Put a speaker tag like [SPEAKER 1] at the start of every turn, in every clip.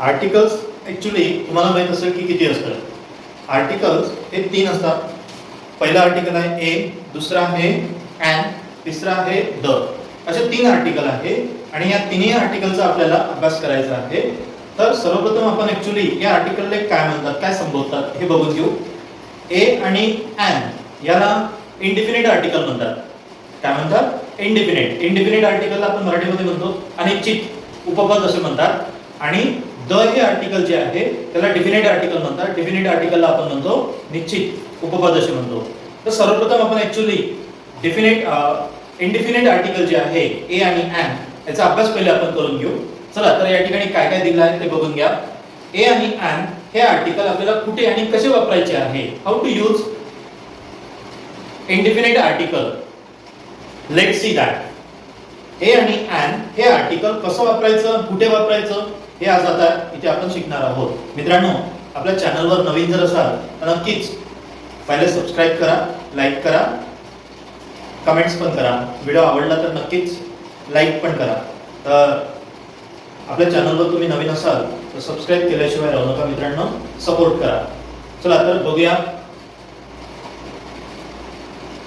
[SPEAKER 1] Articles actually तुम्हाला माहीत असेल की किती असतात? आर्टिकल्स हे तीन असतात. पहिला आर्टिकल आहे ए दुसरा आहे अँड तिसरा आहे द असे तीन आर्टिकल आहे आणि या तिन्ही आर्टिकलचा आपल्याला अभ्यास करायचा आहे. तर सर्वप्रथम आपण ॲक्च्युली या आर्टिकलला काय म्हणतात काय संबोधतात हे बघून घेऊ. ए आणि अँड याला इंडिफिनिट आर्टिकल म्हणतात. काय म्हणतात? इंडिफिनिट इंडिफिनिट आर्टिकलला आपण मराठीमध्ये म्हणतो अनिश्चित उपपद असे म्हणतात. आणि द हे आर्टिकल जे आहे त्याला डिफिनेट आर्टिकल म्हणतात. डिफिनेट आर्टिकलला आपण म्हणतो निश्चित उपपद असे म्हणतो. तर सर्वप्रथम आपण ऍक्च्युली डिफिनेट इंडिफिनिट आर्टिकल जे आहे ए आणि अँड याचा अभ्यास पहिले आपण करून घेऊ. चला तर या ठिकाणी काय काय दिलं आहे ते बघून घ्या. ए आणि अँड हे आर्टिकल आपल्याला कुठे आणि कसे वापरायचे आहे? How to use indefinite article let see that A आणि अँड हे आर्टिकल कसं वापरायचं? कुठे वापरायचं? हे आज आता इथे आपण शिकणार आहोत. मित्रांनो आपल्या चॅनलवर नवीन जर असाल तर नक्कीच पहिले सबस्क्राईब करा लाईक करा कमेंट्स पण करा. व्हिडिओ आवडला तर नक्कीच लाईक पण करा. तर आपल्या चॅनलवर तुम्ही नवीन असाल तर सबस्क्राईब केल्याशिवाय राहू नका मित्रांनो. सपोर्ट करा. चला तर बघूया.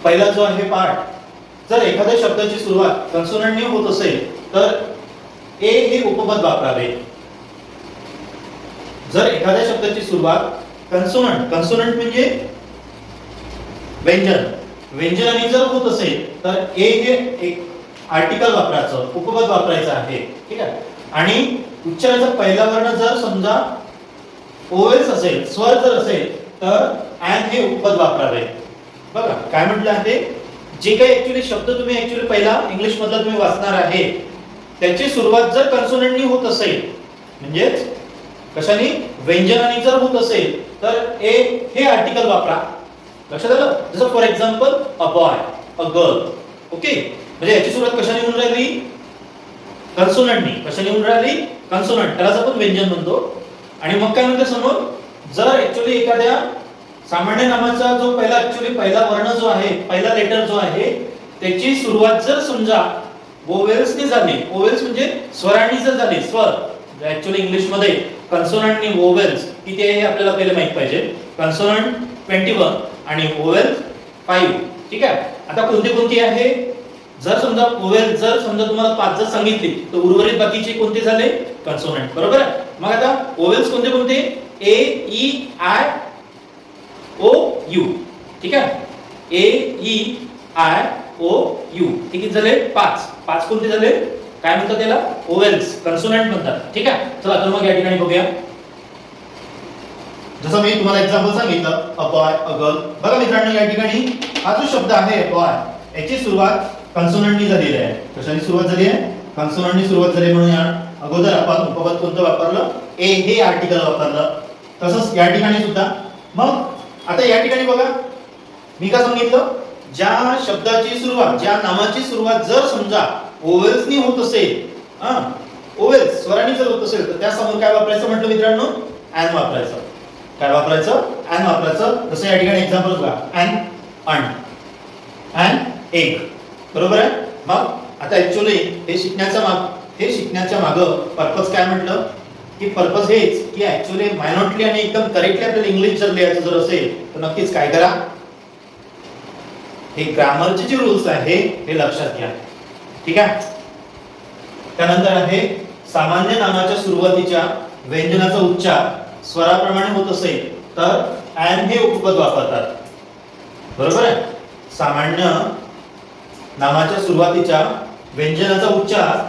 [SPEAKER 1] पहिला जो आहे पार्ट जर एखाद्या शब्दाची सुरुवात कन्सोनंटने होत असेल तर ए हे उपपद वापरावे. जर एखाद्या शब्दाची सुरुवात कन्सोनंट कन्सोनंट म्हणजे व्यंजन. व्यंजनाने जर होत असेल तर ए हे एक आर्टिकल वापरायचं उपपद वापरायचं आहे. ठीक आहे? आणि उच्चाराचा पहिला वर्ण जर समजा ओवेल्स असेल स्वर जर असेल तर अँड हे उपपद वापरावे. बघा काय म्हटलं आहे? जे काही ऍक्च्युली शब्द तुम्ही ऍक्च्युली पहिला इंग्लिश मधला तुम्ही वाचणार आहे त्याची सुरुवात जर कन्सोनंटनी होत असेल म्हणजेच कशाने? व्यंजनाने जर होत असेल तर ए हे आर्टिकल वापरा. लक्षात आलं? जसं for example a boy a girl okay म्हणजे याची सुरुवात कशाने होऊन राहिली? कन्सोनंटनी कशाने होऊन राहिली? कन्सोनंट त्यालाच आपण व्यंजन म्हणतो. आणि मग काय म्हणते समोर? जर ऍक्च्युली एखाद्या सामान्य नामाचा जो पहिला ऍक्च्युली पहिला वर्ण जो आहे पहिला लेटर जो आहे त्याची सुरुवात जर समजा ओवेल्सने झाली ओवेल्स म्हणजे स्वरांनी जर झाली स्वर ऍक्च्युली इंग्लिश कन्सोनंट आणि ओवेल्स किती आहे हे आपल्याला पहिले माहीत पाहिजे. कन्सोनंट ट्वेंटी वन आणि ओवेल्स फाईव्ह. ठीक आहे? आता कोणती कोणती आहे? जर समजा ओवेल्स जर समजा तुम्हाला पाच जर सांगितली तर उर्वरित बाकीचे कोणते झाले? कन्सोनंट. बरोबर आहे? मग आता ओवेल्स कोणते कोणते? A E I O U ठीक आहे? A E I O U ठीक किती झाले? पाच. पाच कोणते झाले? काय म्हणतात त्याला? ओवेल्स कन्सोनंट म्हणतात. ठीक आहे? चला तर मग या ठिकाणी बघूया. जसं मी तुम्हाला एक्झाम्पल सांगितलं अपॉय अगल. बघा मित्रांनो या ठिकाणी हा जो शब्द आहे अपॉय याची सुरुवात कन्सोनंटनी झालेली आहे. कशाने सुरुवात झाली आहे? कन्सोनंटनी सुरुवात झाली म्हणून या अगोदर आपण उपपद कोणतं वापरलं? ए हे आर्टिकल वापरलं. तसंच या ठिकाणी सुद्धा. मग आता या ठिकाणी बघा. मी का सांगितलं? ज्या शब्दाची सुरुवात ज्या नामाची सुरुवात जर समजा ओवेल्सनी होत असेल हा? ओवेल्स स्वराने जर होत असेल तर त्या समोर काय वापरायचं म्हटलं मित्रांनो? अँड वापरायचं. काय वापरायचं? अँड वापरायचं. जसं या ठिकाणी एक्झाम्पल बघा. अँड अँड अँड एक बरोबर आहे? मग आता ऍक्च्युली हे शिकण्याचा माग हे शिकण्याच्या मागं पर्पज काय म्हटलं? की पर्पज हेच की ऍक्च्युली मायनॉरिटी आणि एकदम करेक्टली आपल्याला इंग्लिश जर लिहायचं जर असेल तर नक्कीच काय करा? हे ग्रामरचे जे रूल्स आहे हे लक्षात घ्या. ठीक आहे? त्यानंतर आहे सामान्य नामाच्या सुरुवातीच्या व्यंजनाचा उच्चार. स्वराप्रमाणे होत असेल तर अँड हे उपपद वापरतात. बरोबर आहे? सामान्य नामाच्या सुरुवातीच्या व्यंजनाचा उच्चार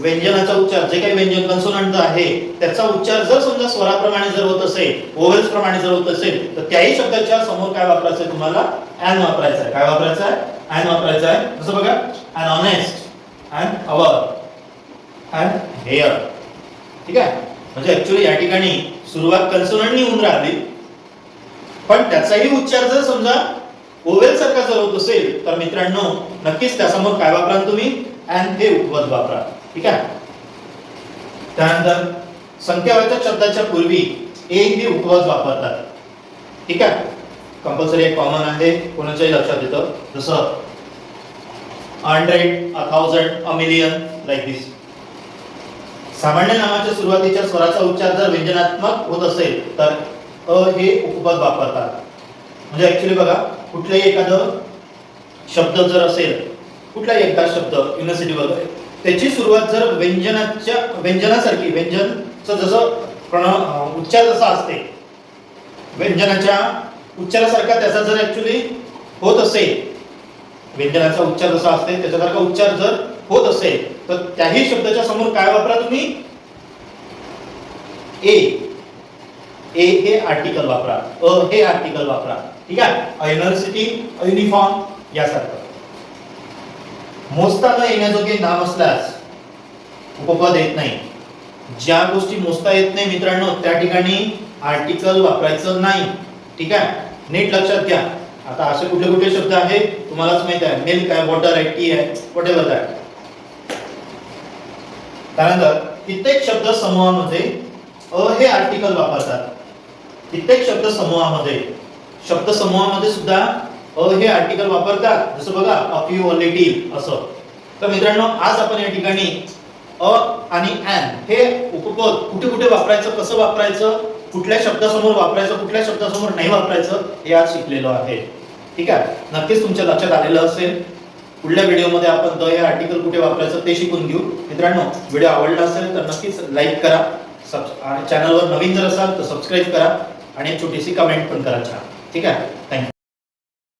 [SPEAKER 1] व्यंजनाचा उच्चार जे काही व्यंजन कन्सोनंट आहे त्याचा उच्चार जर समजा स्वराप्रमाणे जर होत असेल ओवेल्स प्रमाणे जर होत असेल तर त्याही शब्दाच्या समोर काय वापरायचं तुम्हाला? अँड वापरायचं आहे. काय वापरायचं आहे? अँड वापरायचं आहे जसं बघा an honest an hour an heir ठीक आहे? म्हणजे ऍक्च्युली या ठिकाणी सुरुवात कन्सोनंटनी होऊन राहिली. पण त्याचाही उच्चार जर समजा ओवेल सारखा जर होत असेल तर मित्रांनो नक्कीच त्यासमोर काय वापरा तुम्ही? अँड हे उपपद वापरा ठीक आहे? त्यानंतर संख्यावाचक शब्दाच्या पूर्वी ए हे उपवास वापरतात. ठीक आहे? कंपल्सरी एक कॉमन आहे. कोणाच्याही लक्षात येतं? जसं hundred a thousand a million like this सामान्य नामाच्या सुरुवातीच्या स्वराचा उच्चार जर व्यंजनात्मक होत असेल तर अ हे उपपद वापरतात. म्हणजे ऍक्च्युली बघा कुठलाही एखादं शब्द जर असेल कुठलाही एकदा शब्द युनिव्हर्सिटी वगैरे त्याची सुरुवात जर व्यंजनाच्या व्यंजनासारखी व्यंजनचं जसं प्रण उच्चार जसा असते व्यंजनाच्या उच्चारासारखा त्याचा जर ऍक्च्युली होत असेल व्यंजनाचा उच्चार जसा असते त्याच्यासारखा उच्चार जर होत असेल तर त्याही शब्दाच्या समोर काय वापरा तुम्ही? ए. ए हे आर्टिकल वापरा. अ हे आर्टिकल वापरा. ठीक आहे? युनिव्हर्सिटी युनिफॉर्म यासारखं. मोजता न येण्याजोगे नाम असल्यास उपपद येत नाही. ज्या गोष्टी मोजता येत नाही मित्रांनो त्या ठिकाणी आर्टिकल वापरायचं नाही. ठीक आहे? नीट लक्षात घ्या. आता असे कुठले कुठले शब्द आहेत तुम्हालाच माहीत आहे. मिल्क आहे वॉटर आहे टी आहे वॉट एव्हर आहे त्यानंतर कित्येक शब्द समूहामध्ये अ हे आर्टिकल वापरतात. कित्येक शब्द समूहामध्ये. शब्द समूहामध्ये सुद्धा अ हे आर्टिकल वापरतात. जसं बघा अ फ्यू असं. तर मित्रांनो आज आपण या ठिकाणी अ आणि ॲन हे उपपद कुठे कुठे वापरायचं कसं वापरायचं कुठल्या शब्दासमोर वापरायचं कुठल्या शब्दासमोर नाही वापरायचं हे आज शिकलेलो आहे. ठीक आहे? नक्कीच तुमच्या लक्षात आलेलं असेल. पुढल्या व्हिडिओमध्ये आपण द हे आर्टिकल कुठे वापरायचं ते शिकून घेऊ. मित्रांनो व्हिडिओ आवडला असेल तर नक्कीच लाईक करा. सब आणि चॅनलवर नवीन जर असाल तर सबस्क्राईब करा. आणि एक छोटीशी कमेंट पण करा छान. ठीक आहे?